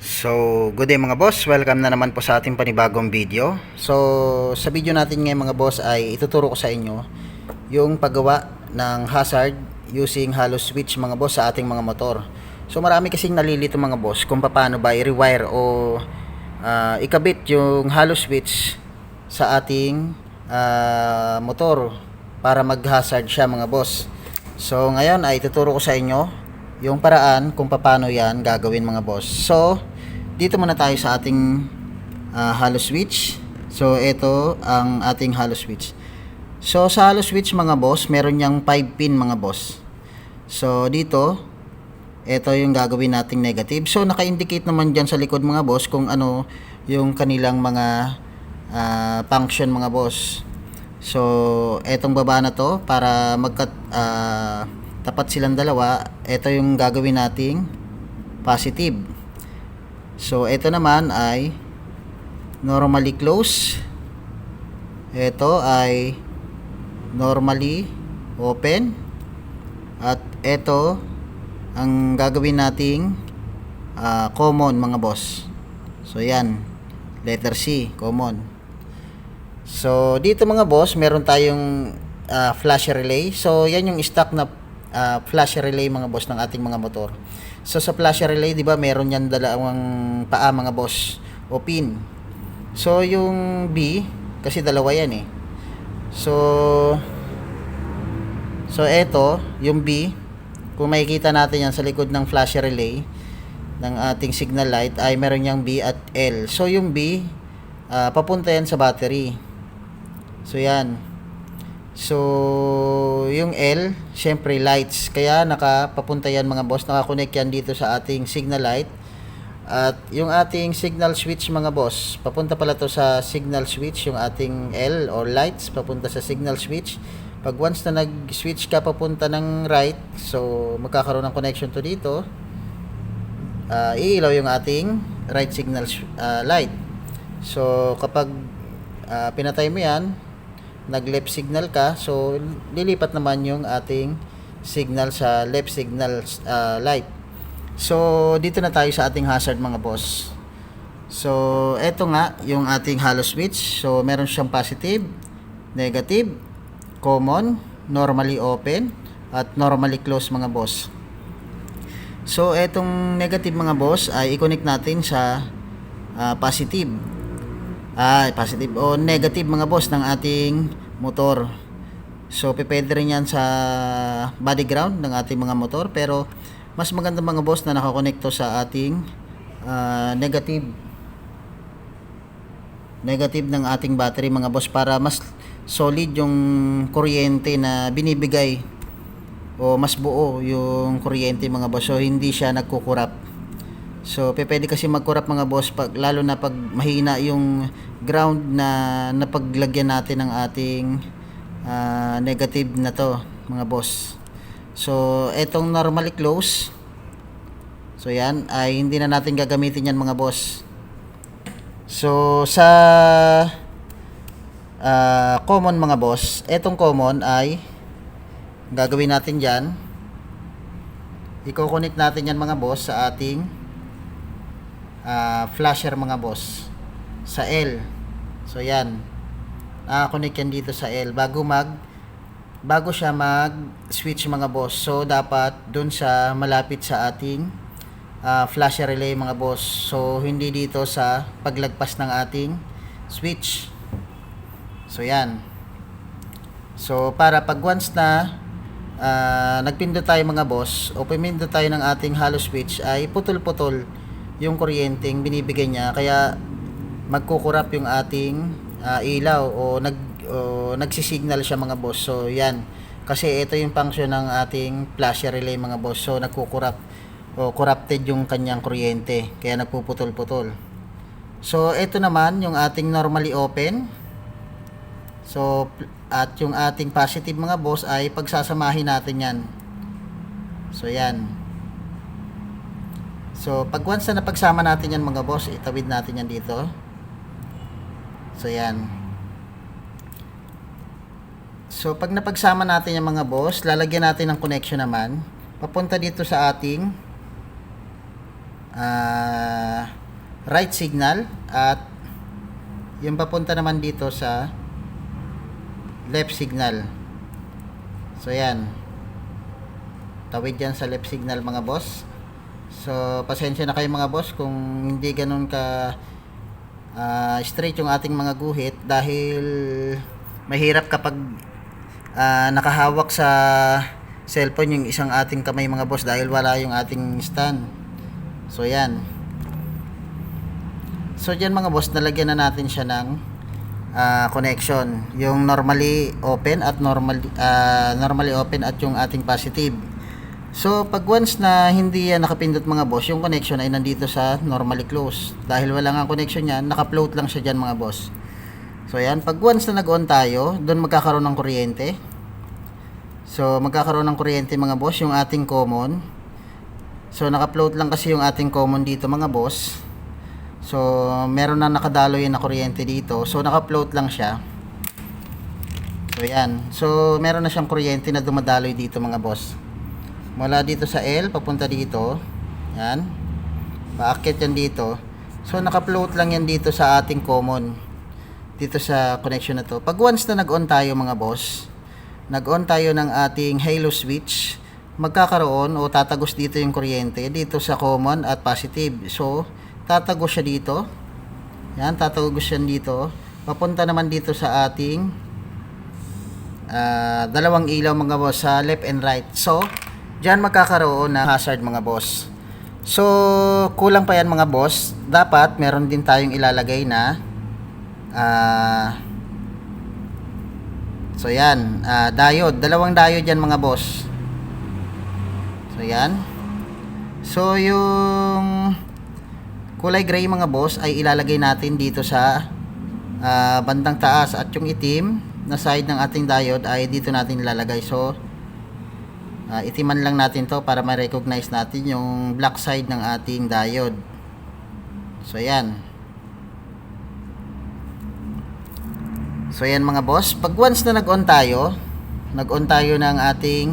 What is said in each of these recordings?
So, good day mga boss. Welcome na naman po sa ating panibagong video. So, sa video natin ngayon mga boss ay ituturo ko sa inyo yung paggawa ng hazard using hollow switch mga boss sa ating mga motor. So, marami kasing nalilito mga boss kung paano ba i-rewire o ah, ikabit yung hollow switch sa ating ah, motor para mag-hazard siya mga boss. So, ngayon ay ituturo ko sa inyo yung paraan kung paano yan gagawin mga boss. So, dito muna tayo sa ating ah, hollow switch. So, ito ang ating hollow switch. So, sa hollow switch mga boss, meron niyang 5 pin mga boss. So, dito, ito yung gagawin nating negative. So, naka-indicate naman dyan sa likod mga boss kung ano yung kanilang mga ah, function mga boss. So, etong baba na to para magka ah, tapat silang dalawa, ito yung gagawin nating positive. So, ito naman ay normally close. Ito ay normally open. At ito ang gagawin nating ah, common mga boss. So, yan. Letter C, common. So, dito mga boss, meron tayong ah, flash relay. So, yan yung stock na ah, flash relay mga boss ng ating mga motor. So, sa flash relay, di ba, meron yan dalawang paa mga boss o pin. So, yung B, kasi dalawa yan eh. So, so eto, yung B, kung makikita natin yan sa likod ng flash relay ng ating signal light ay meron yang B at L. So, yung B, ah, papunta yan sa battery. So, yan. So, yung L, syempre lights. Kaya nakapapunta yan mga boss. Nakakonect yan dito sa ating signal light. At yung ating signal switch mga boss, papunta pala to sa signal switch, yung ating L or lights, papunta sa signal switch. Pag once na nag-switch ka papunta ng right, so magkakaroon ng connection to dito, ah, iilaw yung ating right signal ah, light. So kapag ah, pinatay mo yan, nag left signal ka, so lilipat naman yung ating signal sa left signal ah, light. So dito na tayo sa ating hazard mga boss. So eto nga yung ating hollow switch. So meron siyang positive, negative, common, normally open, at normally close mga boss. So etong negative mga boss ay i-connect natin sa ah, positive. Ah, positive o negative mga boss ng ating motor. So pwede rin yan sa body ground ng ating mga motor. Pero mas maganda mga boss na nakakonekto sa ating ah, negative. Negative ng ating battery mga boss para mas solid yung kuryente na binibigay o mas buo yung kuryente mga boss. So hindi siya nagkukurap so pwede kasi magkurap mga boss pag, lalo na pag mahina yung ground na napaglagyan natin ng ating ah, negative na to mga boss. So etong normally close so yan ay hindi na natin gagamitin yan mga boss. So sa ah, common mga boss, etong common ay gagawin natin diyan. Iko-connect natin yan mga boss sa ating ah, flasher mga boss sa L. So yan. Nakakonect yan dito sa L bago mag bago siya mag switch mga boss. So dapat dun sa malapit sa ating ah, flash relay mga boss. So hindi dito sa paglagpas ng ating switch. So yan. So para pag once na ah, nagpindot tayo mga boss o pumindot tayo ng ating hollow switch ay putol-putol yung kuryenteng binibigay niya kaya magkukurap yung ating ah, ilaw o nag o nagsisignal siya mga boss. So yan. Kasi ito yung function ng ating flash relay mga boss. So nagkukurap o corrupted yung kanyang kuryente kaya nagpuputol-putol. So ito naman yung ating normally open. So at yung ating positive mga boss ay pagsasamahin natin yan. So yan. So pag once na napagsama natin yan mga boss, itawid natin yan dito. So yan. So pag napagsama natin yung mga boss, lalagyan natin ng connection naman papunta dito sa ating ah right signal at yung papunta naman dito sa left signal. So yan. Tawid yan sa left signal mga boss. So pasensya na kayo mga boss kung hindi ganun ka ah, straight yung ating mga guhit dahil mahirap kapag ah, nakahawak sa cellphone yung isang ating kamay mga boss dahil wala yung ating stand. So yan. So dyan mga boss, nalagyan na natin siya ng ah, connection. Yung normally open at normally ah, normally open at yung ating positive. So pag once na hindi yan nakapindot mga boss, yung connection ay nandito sa normally close. Dahil wala nga connection yan, naka-float lang siya dyan mga boss. So yan, pag once na nag-on tayo, doon magkakaroon ng kuryente. So magkakaroon ng kuryente mga boss, yung ating common. So naka-float lang kasi yung ating common dito mga boss. So, meron na nakadaloy na kuryente dito. So, naka-float lang siya. So, yan. So, meron na siyang kuryente na dumadaloy dito mga boss. Mula dito sa L, papunta dito. Yan. Paakit yan dito. So, naka-float lang yan dito sa ating common. Dito sa connection na to. Pag once na nag-on tayo mga boss, nag-on tayo ng ating halo switch, magkakaroon o tatagos dito yung kuryente dito sa common at positive. So, tatagos siya dito. Yan, tatagos siya dito. Papunta naman dito sa ating ah, dalawang ilaw mga boss sa left and right. So, dyan magkakaroon ng hazard mga boss. So, kulang pa yan mga boss. Dapat meron din tayong ilalagay na ah So yan, ah, diode, dalawang diode yan mga boss. So yan. So yung kulay gray mga boss ay ilalagay natin dito sa ah, bandang taas at yung itim na side ng ating diode ay dito natin ilalagay. So ah, itiman lang natin to para ma-recognize natin yung black side ng ating diode. So yan. So yan mga boss, pag once na nag-on tayo, nag-on tayo ng ating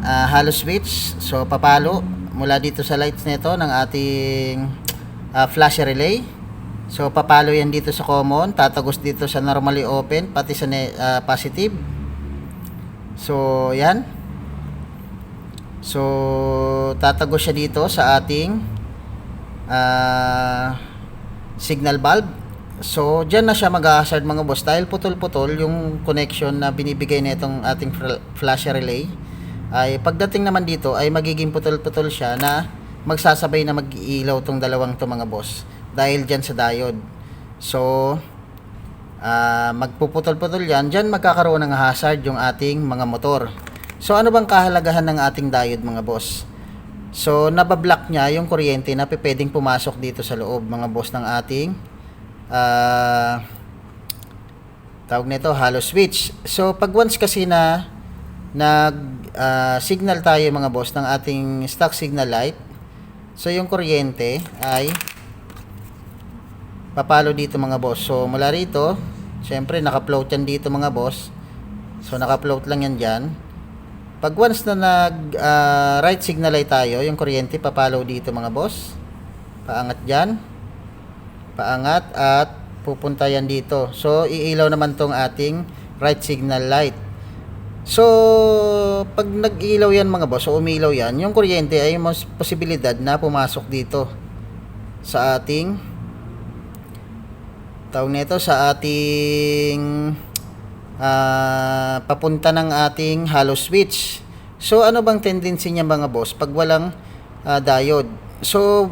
ah, halo switch. So papalo mula dito sa lights nito ng ating ah, flash relay. So papalo yan dito sa common, tatagos dito sa normally open pati sa ah, positive. So yan. So tatagos siya dito sa ating ah, signal bulb. So, dyan na siya mag-hazard mga boss dahil putol-putol yung connection na binibigay nitong ating fl- flash relay. Ay pagdating naman dito ay magiging putol-putol siya na magsasabay na mag-iilaw tong dalawang to mga boss dahil dyan sa diode. So, ah magpuputol-putol yan, dyan magkakaroon ng hazard yung ating mga motor. So, ano bang kahalagahan ng ating diode mga boss? So, nabablock niya yung kuryente na pwedeng pumasok dito sa loob mga boss ng ating ah tawag nito hollow switch. So pag once kasi na nag ah, signal tayo mga boss ng ating stock signal light, so yung kuryente ay papalo dito mga boss. So mula rito, syempre naka-float yan dito mga boss. So naka-float lang yan diyan. Pag once na nag ah, right signal light tayo, yung kuryente papalo dito mga boss. Paangat diyan paangat at pupunta yan dito. So, iilaw naman tong ating right signal light. So, pag nag-ilaw yan mga boss, o umilaw yan, yung kuryente ay mas posibilidad na pumasok dito sa ating tawag nito sa ating ah, papunta ng ating hollow switch. So, ano bang tendency niya mga boss pag walang ah, diode? So,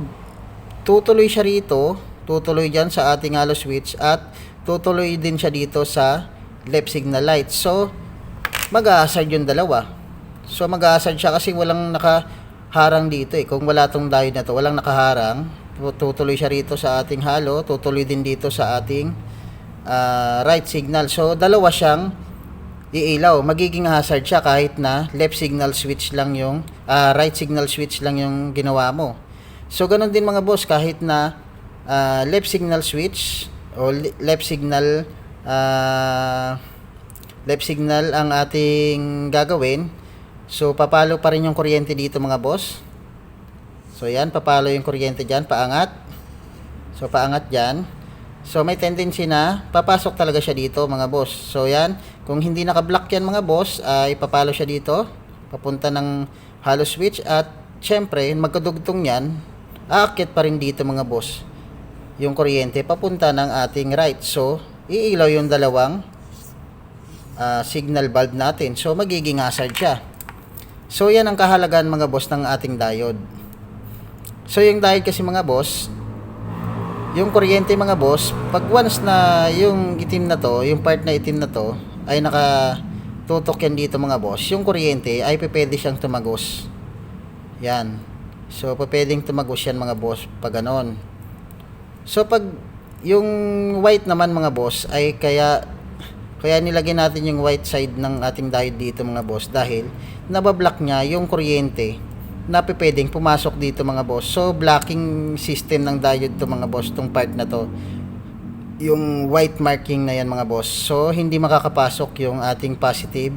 tutuloy siya rito tutuloy dyan sa ating hollow switch at tutuloy din siya dito sa left signal light. So, mag-hazard yung dalawa. So, mag-hazard siya kasi walang nakaharang dito eh. Kung wala tong diode na to, walang nakaharang. Tutuloy siya rito sa ating halo, tutuloy din dito sa ating ah, right signal. So, dalawa siyang iilaw. Magiging hazard siya kahit na left signal switch lang yung, ah, right signal switch lang yung ginawa mo. So, ganun din mga boss, kahit na ah, left signal switch o left signal ah, left signal ang ating gagawin. So, papalo pa rin yung kuryente dito mga boss. So, yan, papalo yung kuryente dyan, paangat. So paangat yan. So may tendency na papasok talaga siya dito mga boss. So yan, kung hindi naka-block yan mga boss, ay papalo siya dito, papunta ng hollow switch at syempre magkadugtong yan, aakit pa rin dito mga boss. Yung kuryente papunta ng ating right. So iilaw yung dalawang ah, signal bulb natin. So magiging hazard siya. So yan ang kahalagaan mga boss ng ating diode. So yung diode kasi mga boss, yung kuryente mga boss, pag once na yung itim na to, yung part na itim na to, ay nakatutok yan dito mga boss, yung kuryente ay pwede siyang tumagos. Yan. So, pwedeng tumagos yan mga boss pag ganon. So, pag yung white naman mga boss ay kaya kaya nilagay natin yung white side ng ating diode dito mga boss dahil nabablock niya yung kuryente na pwedeng pumasok dito mga boss. So blocking system ng diode to mga boss tong part na to. Yung white marking na yan mga boss. So hindi makakapasok yung ating positive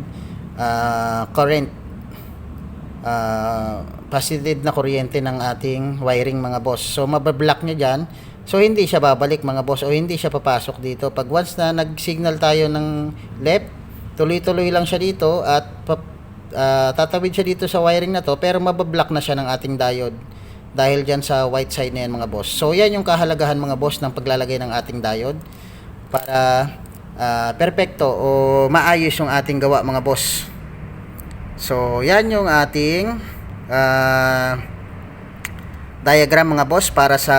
ah, current ah, positive na kuryente ng ating wiring mga boss. So mabablock niya dyan. So hindi siya babalik mga boss o hindi siya papasok dito. Pag once na nag-signal tayo ng left, tuloy-tuloy lang siya dito at ah, tatawid siya dito sa wiring na to pero mabablock na siya ng ating diode dahil dyan sa white side na yan mga boss. So yan yung kahalagahan mga boss ng paglalagay ng ating diode para ah, perpekto o maayos yung ating gawa mga boss. So, yan yung ating ah, diagram mga boss para sa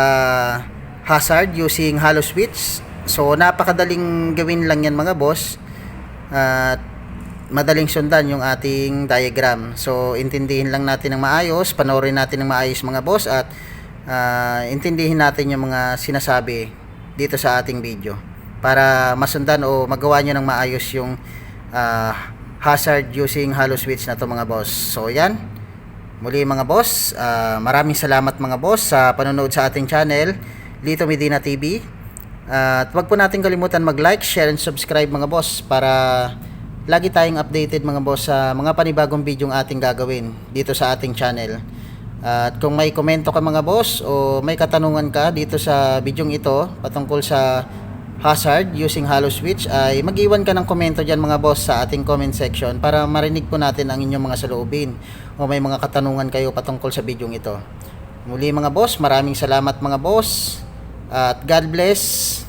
hazard using hollow switch. So, napakadaling gawin lang yan mga boss. At madaling sundan yung ating diagram. So, intindihin lang natin ng maayos, panoorin natin ng maayos mga boss at ah, intindihin natin yung mga sinasabi dito sa ating video para masundan o magawa nyo ng maayos yung ah, hazard using hollow switch na to mga boss. So yan. Muli mga boss, ah, maraming salamat mga boss sa panonood sa ating channel, Lito Medina TV. at wag po natin kalimutan mag-like, share, and subscribe mga boss para lagi tayong updated mga boss sa mga panibagong video ating gagawin dito sa ating channel. At kung may komento ka mga boss o may katanungan ka dito sa video ito patungkol sa hazard using hollow switch ay mag-iwan ka ng komento dyan mga boss sa ating comment section para marinig po natin ang inyong mga saloobin o may mga katanungan kayo patungkol sa video ito. Muli mga boss, maraming salamat mga boss at God bless.